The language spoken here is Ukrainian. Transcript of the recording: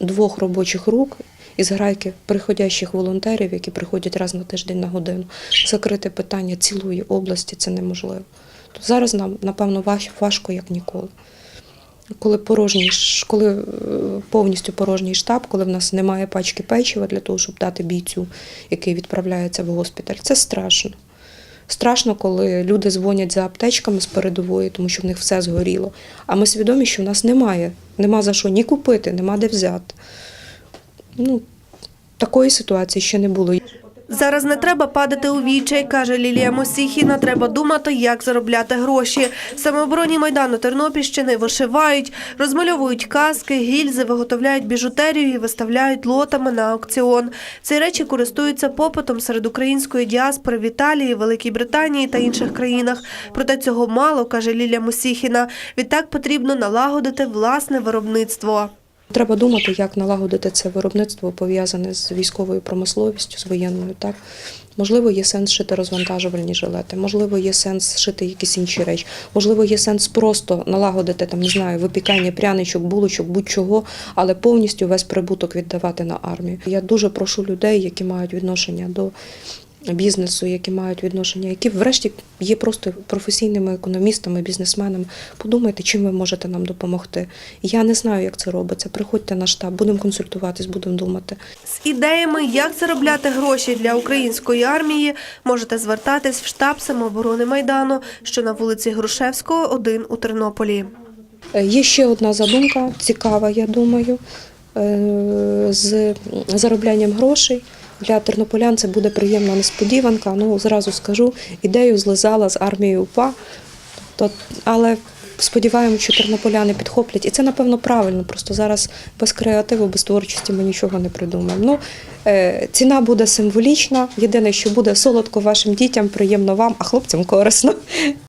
двох робочих рук із грайки приходящих волонтерів, які приходять раз на тиждень на годину. Закрити питання цілої області це неможливо. То зараз нам, напевно, важ- важко, як ніколи. Коли порожній коли е, повністю порожній штаб, коли в нас немає пачки печива для того, щоб дати бійцю, який відправляється в госпіталь, це страшно. Страшно, коли люди дзвонять за аптечками з передової, тому що в них все згоріло. А ми свідомі, що в нас немає. Нема за що ні купити, нема де взяти. Ну, такої ситуації ще не було. Зараз не треба падати у відчай, каже Лілія Мосіхіна. Треба думати, як заробляти гроші. Самооборонні майдану Тернопільщини вишивають, розмальовують каски, гільзи, виготовляють біжутерію і виставляють лотами на аукціон. Ці речі користуються попитом серед української діаспори в Італії, Великій Британії та інших країнах. Проте цього мало, каже Лілія Мосіхіна. Відтак потрібно налагодити власне виробництво. Треба думати, як налагодити це виробництво пов'язане з військовою промисловістю, з воєнною. Так можливо, є сенс шити розвантажувальні жилети, можливо, є сенс шити якісь інші речі. Можливо, є сенс просто налагодити там, не знаю, випікання пряничок, булочок, будь-чого, але повністю весь прибуток віддавати на армію. Я дуже прошу людей, які мають відношення до. Бізнесу, які мають відношення, які врешті є просто професійними економістами, бізнесменами. Подумайте, чим ви можете нам допомогти. Я не знаю, як це робиться. Приходьте на штаб, будемо консультуватись, будемо думати. З ідеями, як заробляти гроші для української армії, можете звертатись в штаб самооборони Майдану, що на вулиці Грушевського, 1 у Тернополі. Е, Є ще одна задумка, цікава, я думаю, е, з зароблянням грошей. Для тернополян це буде приємна несподіванка. Ну, зразу скажу, ідею злизала з армією УПА. То, але сподіваємося, що тернополяни підхоплять. І це, напевно, правильно. Просто зараз без креативу, без творчості ми нічого не придумаємо. Ну, е, ціна буде символічна. Єдине, що буде солодко вашим дітям, приємно вам, а хлопцям корисно.